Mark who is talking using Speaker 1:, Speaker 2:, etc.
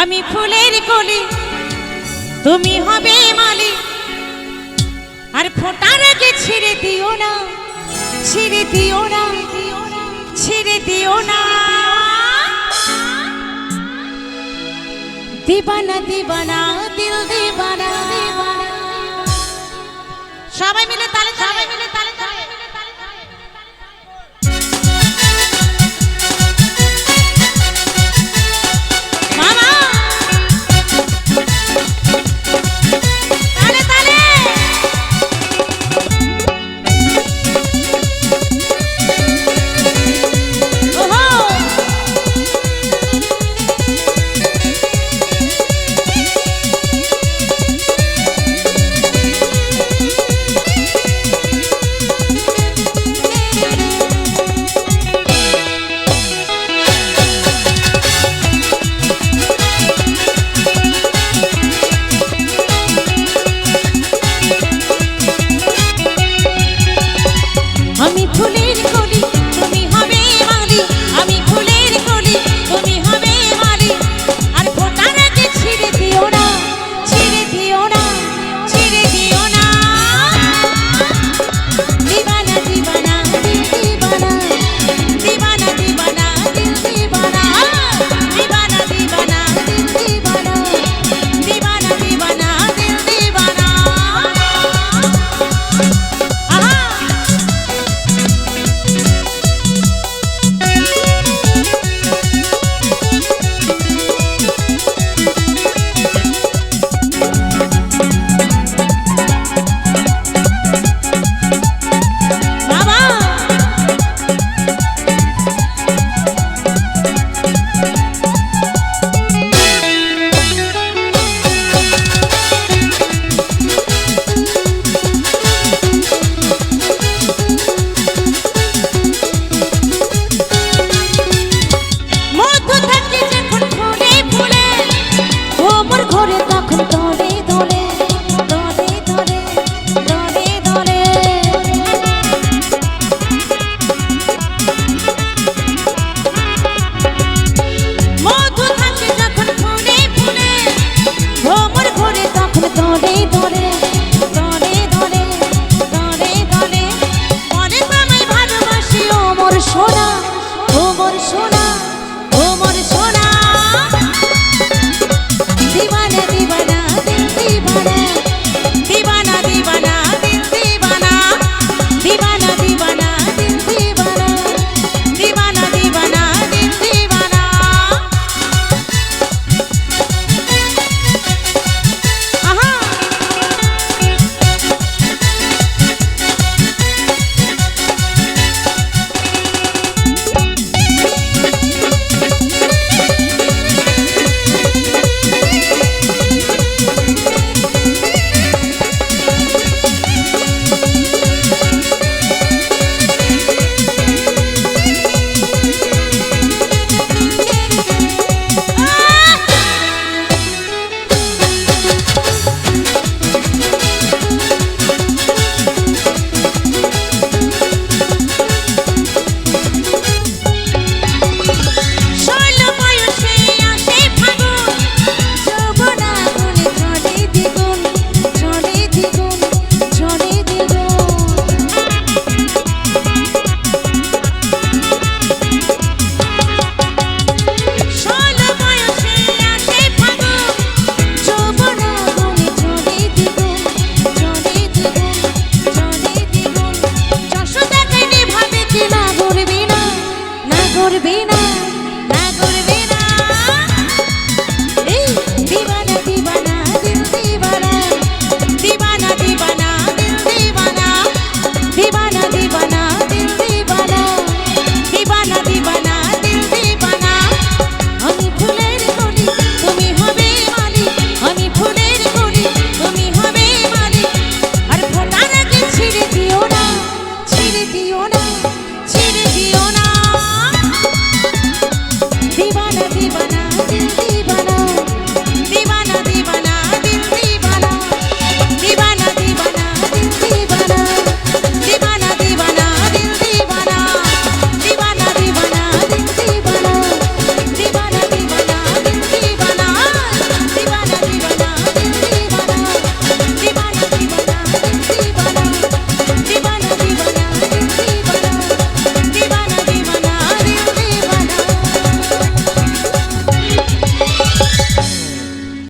Speaker 1: আমি ফুলের কলি, তুমি হবে মালি। আর ফোটার আগে ছিঁড়ে দিও না, ছিঁড়ে দিও না, ছিঁড়ে দিও না। দিবানা দিবানা, দিল দিবানা। সবাই মিলে তাহলে সবাই মিলে சிவன சிவன சிவன.